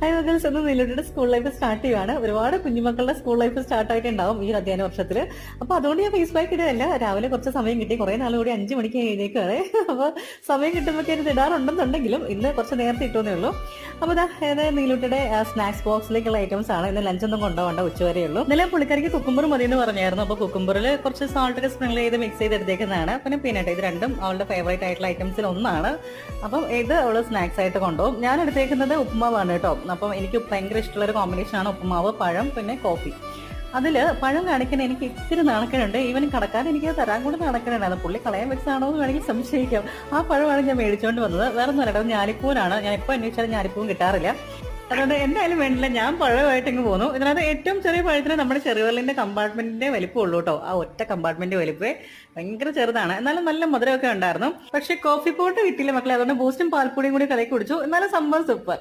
High മക്കൾസ് എന്ന് നീലുട്ടിയുടെ school life start ചെയ്യുവാണ്. ഒരുപാട് കുഞ്ഞുമക്കളുടെ സ്കൂൾ ലൈഫ് സ്റ്റാർട്ട് ആയിട്ടുണ്ടാവും ഈ അധ്യയന വർഷത്തിൽ അപ്പൊ അതുകൊണ്ട് ഞാൻ ഫേസ് പാക്ക് ഇടുകയല്ല. രാവിലെ കുറച്ച് സമയം കിട്ടി. കുറെ നാൾ കൂടി അഞ്ച് മണിക്ക് എഴുന്നേക്കാണ് അപ്പൊ സമയം കിട്ടുമ്പോൾ ഇത് ഇടാറുണ്ടെന്നുണ്ടെങ്കിലും ഇന്ന് കുറച്ച് നേരത്തെ ഇട്ടുവെന്നേ ഉള്ളൂ. അപ്പൊ ഇതാ ഏത് നീലുട്ടിയുടെ സ്നാക്സ് ബോക്സിലേക്കുള്ള ഐറ്റംസ് ആണ്. ഇന്ന് ലഞ്ച് ഒന്നും കൊണ്ടുപോകണ്ട ഉച്ചവരെ ഉള്ളൂ. ഇന്നലെ പുള്ളിക്കാരിക്ക് കുക്കുംബർ മതി എന്ന് പറഞ്ഞായിരുന്നു. അപ്പൊ കുക്കുംബറിൽ കുറച്ച് സാൾട്ട് ഒക്കെ സ്പ്രിംഗിൾ ചെയ്ത് മിക്സ് ചെയ്ത് എടുത്തേക്കുന്നതാണ്. പിന്നെ പീനട്ട് ഇത് രണ്ടും അവളുടെ ഫേവറേറ്റ് ആയിട്ടുള്ള ഐറ്റംസിൽ ഒന്നാണ്. അപ്പം ഇത് അവൾ സ്നാക്സ് ആയിട്ട് കൊണ്ടുപോകും. ഞാൻ എടുത്തേക്കുന്നത് ഉപ്പുമാവാണ് കേട്ടോ അപ്പം എനിക്ക് ഭയങ്കര ഇഷ്ടമുള്ളൊരു കോമ്പിനേഷനാണ് ഉപ്പുമാവ് പഴം പിന്നെ കോഫി അതിൽ പഴം കാണിക്കാൻ എനിക്ക് ഇത്തിരി നാണക്കനുണ്ട് ഈവൻ കടക്കാൻ എനിക്ക് തരാൻ കൂടെ നാണക്കനുണ്ട് അത് പുള്ളി കളയാൻ വെച്ചാണോ എന്ന് വേണമെങ്കിൽ സംശയിക്കാം. ആ പഴമാണ് ഞാൻ മേടിച്ചുകൊണ്ട് വന്നത്. വേറെ ഒന്നും അല്ല ഞാലിപ്പൂവിനാണ് ഞാൻ ഇപ്പോൾ അന്വേഷിച്ചാലും ഞാലിപ്പൂവും കിട്ടാറില്ല. അതുകൊണ്ട് എന്തായാലും വേണ്ടില്ല ഞാൻ പഴമായിട്ട് ഇങ്ങ് പോന്നു. ഇതിനകത്ത് ഏറ്റവും ചെറിയ പഴത്തിന് നമ്മുടെ ചെറുവെള്ളിന്റെ കമ്പാർട്ട്മെന്റിന്റെ വലിപ്പം ഉള്ളൂ കേട്ടോ. ആ ഒറ്റ കമ്പാർട്ട്മെന്റ് വലിപ്പേ ഭയങ്കര ചെറുതാണ്. എന്നാലും നല്ല മധുരമൊക്കെ ഉണ്ടായിരുന്നു. പക്ഷേ കോഫി പോട്ട് കിട്ടിയില്ല മക്കളെ. അതുകൊണ്ട് ബൂസ്റ്റും പാൽപ്പൊടിയും കൂടി കലക്കി കുടിച്ചു. എന്നാലും സംഭവം സൂപ്പർ